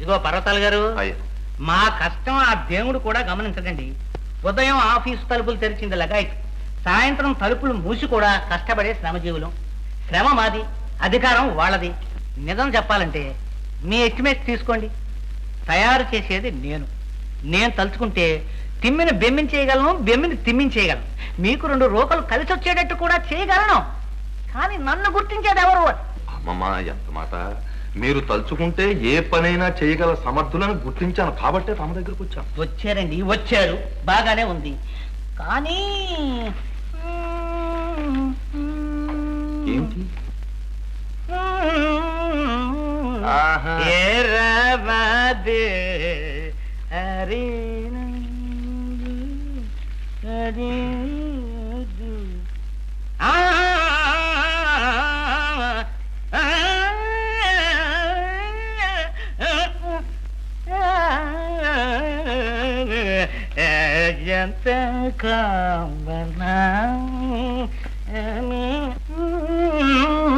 ఇదిగో పర్వతాలు గారు మా కష్టం ఆ దేవుడు కూడా గమనించడండి ఉదయం ఆఫీసు తలుపులు తెరిచింది లగాయత్. సాయంత్రం తలుపులు మూసి కూడా కష్టపడే శ్రమజీవులం. శ్రమ మాది అధికారం వాళ్ళది. నిజం చెప్పాలంటే మీ ఎస్టిమేట్ తీసుకోండి. తయారు చేసేది నేను. నేను తలుచుకుంటే తిమ్మిని బెమ్మించేయగలను బెమ్మిని తిమ్మించేయగలను మీకు రెండు రోకలు కలిసి వచ్చేటట్టు కూడా చేయగలను. కానీ నన్ను గుర్తించేది ఎవరు? అమ్మమ్మ ఎంత మాట? మీరు తలుచుకుంటే ఏ పనైనా చేయగల సమర్థులను గుర్తించాను. కాబట్టే తమ దగ్గరకు వచ్చాను. వచ్చారండి వచ్చారు. బాగానే ఉంది. కానీ ఏంటి? ఆహా.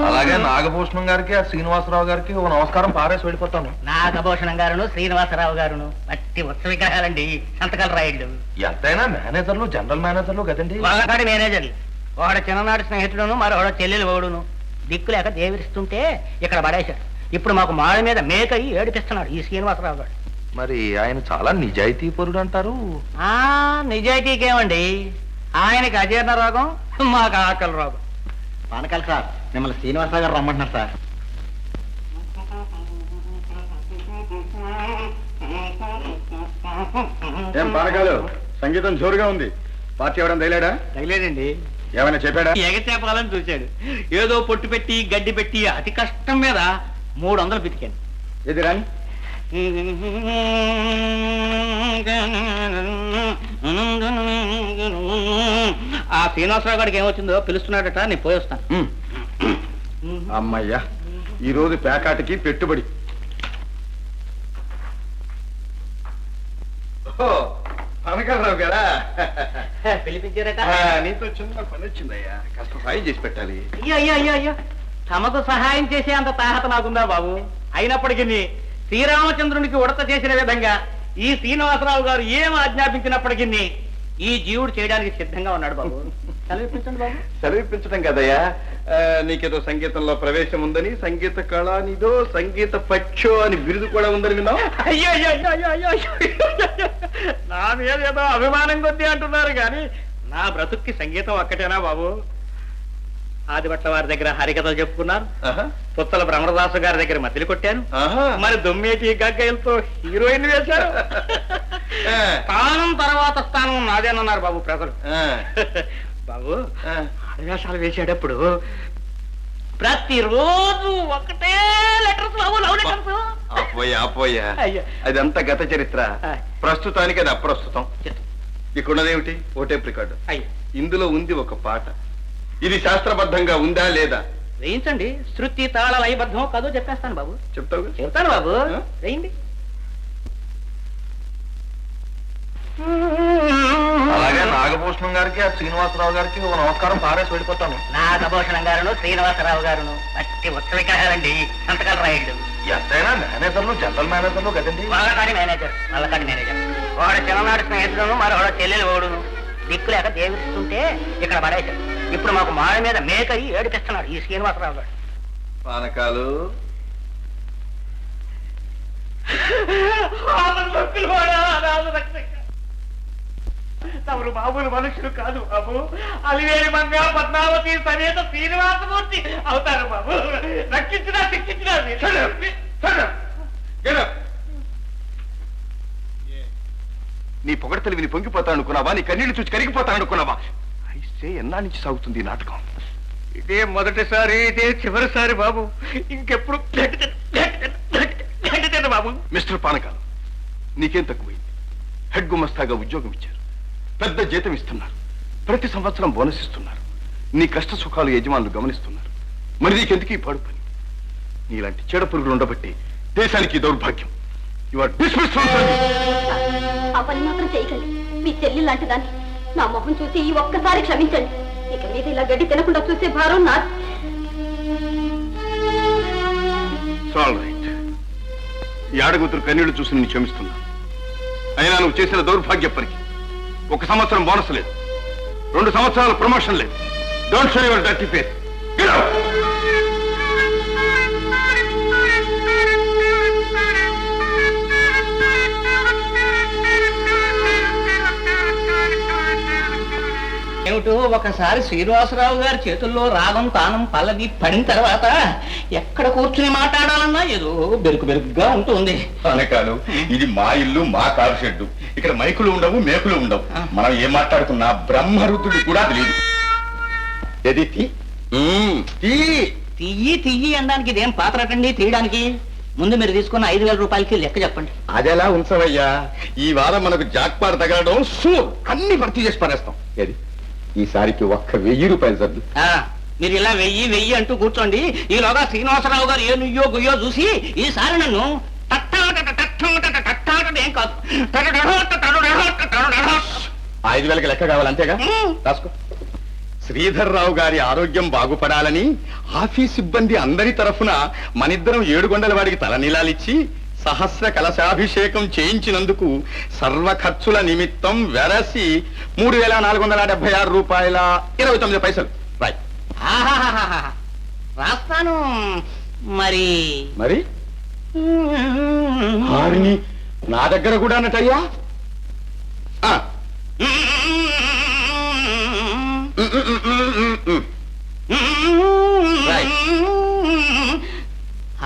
అలాగే నాగభూషణం గారికి ఆ శ్రీనివాసరావు గారికి ఓ నమస్కారం పారేసి వెళ్ళిపోతాను. నాగభూషణం గారును శ్రీనివాసరావు గారును. మట్టి ఉత్సవ విగ్రహాలండి సంతకాలు రాయడు. ఎంతైనా మేనేజర్లు జనరల్ మేనేజర్లు కదండి. వాళ్ళకాడి మేనేజర్లు. వాడ చిన్ననాటి స్నేహితుడును మరొకడ చెల్లెలు ఓడును దిక్కు లేక దేవిరిస్తుంటే ఇక్కడ పడేశాడు. ఇప్పుడు మాకు మాడ మీద మేకయి ఏడిపిస్తున్నాడు ఈ శ్రీనివాసరావు గారు. మరి ఆయన చాలా నిజాయితీ పరుడు అంటారు. ఆ నిజాయితీకేమండి? ఆయనకి అజీర్ణ రోగం మాకు ఆకలి రోగం. పానకాల సార్ మిమ్మల్ని శ్రీనివాసరావు గారు రమ్మంటున్నారు సార్. ఏం పానకాలు? సంగీతం జోరుగా ఉంది. పార్టీ ఎవడం తగిలాడా? తగిలేదండి. ఏమైనా చెప్పాడా? ఎగచేపాలని చూశాడు. ఏదో పొట్టు పెట్టి గడ్డి పెట్టి అతి కష్టం మీద మూడు వందలు పితికాను ఇది రాని ఆ శ్రీనివాసరావు గారికి ఏమొచ్చిందో పిలుస్తున్నాడట నేను పోయి వస్తాను. అమ్మయ్యా ఈ రోజు పేకాటికి పెట్టుబడి. పానకాలరావు గారా? పిలిపించారట. నీతో చిన్న పని వచ్చిందయ్యా కాస్త సాయం చేసి పెట్టాలి. అయ్యో అయ్యో అయ్యో అయ్యో. తమకు సహాయం చేసే అంత తాహత నాకుందా బాబు? అయినప్పటికీ శ్రీరామచంద్రునికి ఉడత చేసిన విధంగా ఈ శ్రీనివాసరావు గారు ఏం ఆజ్ఞాపించినప్పటికీ ఈ జీవుడు చేయడానికి సిద్ధంగా ఉన్నాడు బాబు. చదివిపించడం కదయ్యా? ఆ, నీకేదో సంగీతంలో ప్రవేశం ఉందని సంగీత కళ నీదో సంగీత పక్షో అని బిరుదు కూడా ఉందని విన్నావు? అయ్యో అయ్యో అయ్యో అయ్యో అయ్యో అయ్యో. నా మీద ఏదో అభిమానం కొద్దీ అంటున్నారు కానీ నా బ్రతుక్కి సంగీతం ఒక్కటేనా బాబు? ఆదిభట్ల వారి దగ్గర హరికథలు చెప్పుకున్నాను ఆహా, పుత్తల బ్రహ్మదాసు గారి దగ్గర మధ్యలు కొట్టాను. మరి దొమ్మేటి గగ్గలతో హీరోయిన్ వేశారు. స్థానం తర్వాత స్థానం నాదేనన్నారు బాబు ప్రజలు. బాబు. ఆదివేషాలు వేసేటప్పుడు ప్రతిరోజు ఒకటే లెటర్స్ బాబు లవ్ లెటర్స్. ఆపోయా అయ్యో. అదంతా గత చరిత్ర. ప్రస్తుతానికి అది అప్రస్తుతం. ఇక్కడున్నదేమిటి? ఓటేప్ రికార్డు. అయ్యో. ఇందులో ఉంది ఒక పాట. ఇది శాస్త్రబద్ధంగా ఉందా లేదా? వేయించండి. శృతి తాళ లయబద్ధం కాదో చెప్పేస్తాను బాబు. చెప్తావు చెప్తాను బాబు? వేయండి. అలాగే నాగభూషణం గారికి ఆ శ్రీనివాసరావు గారికి ఓ నమస్కారం పారేసి వెళ్ళిపోతాను. నాగభూషణం గారును శ్రీనివాసరావు గారును. మట్టి ఉత్సవ విగ్రహాలండి సంతకాలు రాయడు. ఎంతైనా మేనేజర్లు జనరల్ మేనేజర్లు కదండి. వాళ్ళకాడి మేనేజర్ వాళ్ళకాడి మేనేజర్. వాడు చిన్ననాటి స్నేహితుడును మరొకడ చెల్లెలు ఓడును. దిక్కు లేక దేవిస్తుంటే ఇక్కడ పడేశాడు. ఇప్పుడు మాకు మాడ మీద మేకయి ఏడిపిస్తున్నాడు ఈ శ్రీనివాసరావు గారు. పానకాలు. తమరు మామూలు మనుషులు కాదు బాబు. అలివేలి మంగా పద్మావతి సమేత శ్రీనివాసమూర్తి అవుతారు బాబు. రక్షించినా శిక్షించినా నీ పొగడతలు విని పొంగిపోతా అనుకున్నావా నీ కన్నీళ్ళు చూసి కరిగిపోతా అనుకున్నావా అయితే ఎన్నా నుంచి సాగుతుంది ఈ నాటకం? ఇదే మొదటిసారి ఇదే చివరిసారి బాబు. ఇంకెప్పుడు బాబు. మిస్టర్ పానకాలు నీకేం తక్కువైంది? హెడ్ గుమస్తాగా ఉద్యోగం ఇచ్చారు. పెద్ద జీతం ఇస్తున్నారు. ప్రతి సంవత్సరం బోనస్ ఇస్తున్నారు. నీ కష్ట సుఖాలు యజమానులు గమనిస్తున్నారు. మరి నీకెందుకు ఈ పాడు పని నీలాంటి చీడ పురుగులు ఉండబట్టి దేశానికి దౌర్భాగ్యం. యు ఆర్ డిస్మిస్ పని మాత్రం చేయకండి. మీ చెల్లి లాంటి దాన్ని నా మొహం చూసి ఈ ఒక్కసారి క్షమించండి. ఇక మీద ఇలా గడ్డి తినకుండా చూసే భారం నా ఆల్ రైట్ ఈ ఆడగుతురు కన్నీళ్ళు చూసి నేను క్షమిస్తున్నా అయినా నువ్వు చేసిన దౌర్భాగ్య పనికి ఒక సంవత్సరం బోనస్ లేదు. రెండు సంవత్సరాల ప్రమోషన్ లేదు. Don't show your dirty face ఏమిటో ఒకసారి శ్రీనివాసరావు గారి చేతుల్లో రాగం తానం పల్లవి పడిన తర్వాత ఎక్కడ కూర్చుని మాట్లాడాలన్నా ఏదో బెరుకు బెరుకుగా ఉంటుంది. అనకాలు ఇది మా ఇల్లు మా కారు షెడ్డు. ఇక్కడ మైకులు ఉండవు మేకులు ఉండవు. మనం ఏం మాట్లాడుకున్నా బ్రహ్మరుద్రుడు కూడా తెలియదు. ఏది తీ? మ్మ్, తీ. తియ్యి తియ్యి అనడానికి ఇదేం పాత్రటండి తీయడానికి? ముందు మీరు తీసుకున్న ఐదు వేల రూపాయలకి లెక్క చెప్పండి. అదెలా ఉంచవయ్యా? ఈ వారం మనకు జాక్పార్ తగలడం షూర్ అన్ని భర్తీ చేసి పడేస్తాం ఏది? ఈసారికి ఒక్క వెయ్యి రూపాయలు సర్దు. ఆ, మీరు ఇలా వెయ్యి వెయ్యి అంటూ కూర్చోండి. ఈలోగా శ్రీనివాసరావు గారు ఏ నుయ్యో గుయ్యో చూసి ఈసారి నన్ను ఏం కాదు. ఐదు వేలకి లెక్క కావాలి అంతేగా? మ్మ్. రాసుకో. శ్రీధర్ రావు గారి ఆరోగ్యం బాగుపడాలని ఆఫీస్ సిబ్బంది అందరి తరఫున మనిద్దరం ఏడుగొండల వాడికి తలనీలాలిచ్చి సహస్ర కలశాభిషేకం చేయించినందుకు సర్వ ఖర్చుల నిమిత్తం వెరసి మూడు వేల నాలుగు వందల డెబ్బై ఆరు రూపాయల ఇరవై తొమ్మిది పైసలు. రాయ్. రాస్తాను. మరి మరి? నా దగ్గర కూడా అన్నట్టయ్యా? ఆ,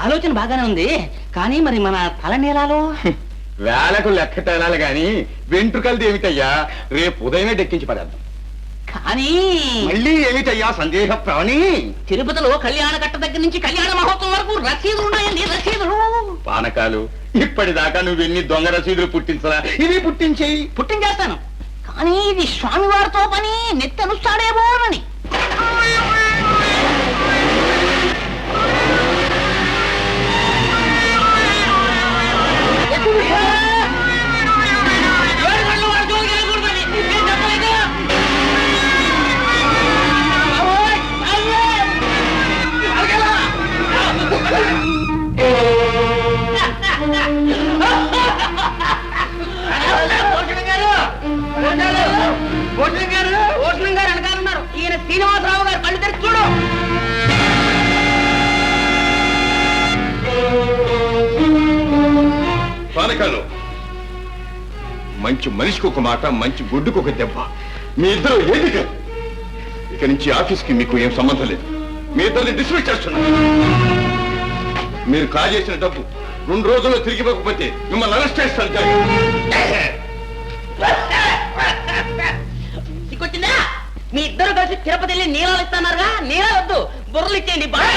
ఆలోచన బాగానే ఉంది. కానీ మరి మన తల నీలాలో? వేలకు లెక్క తేలాలి గాని వెంట్రుకలది ఏమిటయ్యా? రేపు ఉదయమే డెక్కించి పడేద్దాం. కానీ మళ్ళీ ఏమిటయ్యా సందేహ ప్రాణి? తిరుపతిలో కళ్యాణ కట్ట దగ్గర నుంచి కళ్యాణ మహోత్సవం వరకు రసీదులు ఉన్నాయండి రసీదులు. పానకాలు ఇప్పటిదాకా నువ్వెన్ని దొంగ రసీదులు పుట్టించరా ఇది పుట్టించేయి. పుట్టించేస్తాను. కానీ ఇది స్వామివారితో పని నెత్తనుస్తాడేమోనని శ్రీనివాసరావు గారు కళ్ళు తెరిచి చూడు. పానకాలు. మంచి మనిషికి ఒక మాట మంచి గుడ్డుకు ఒక దెబ్బ. మీ ఇద్దరు ఏది కాదు ఇక నుంచి ఆఫీస్కి మీకు ఏం సంబంధం లేదు. మీ ఇద్దరిని డిస్మిస్ చేస్తున్నా. మీరు కాజేసిన డబ్బు రెండు రోజుల్లో తిరిగి ఇవ్వకపోతే మిమ్మల్ని అరెస్ట్ చేస్తాను మీ ఇద్దరు కలిసి తిరుపతి వెళ్ళి నీళ్ళు ఇస్తానారుగా నీళ్ళు వద్దు. బుర్రలు ఇచ్చేయండి. బాగా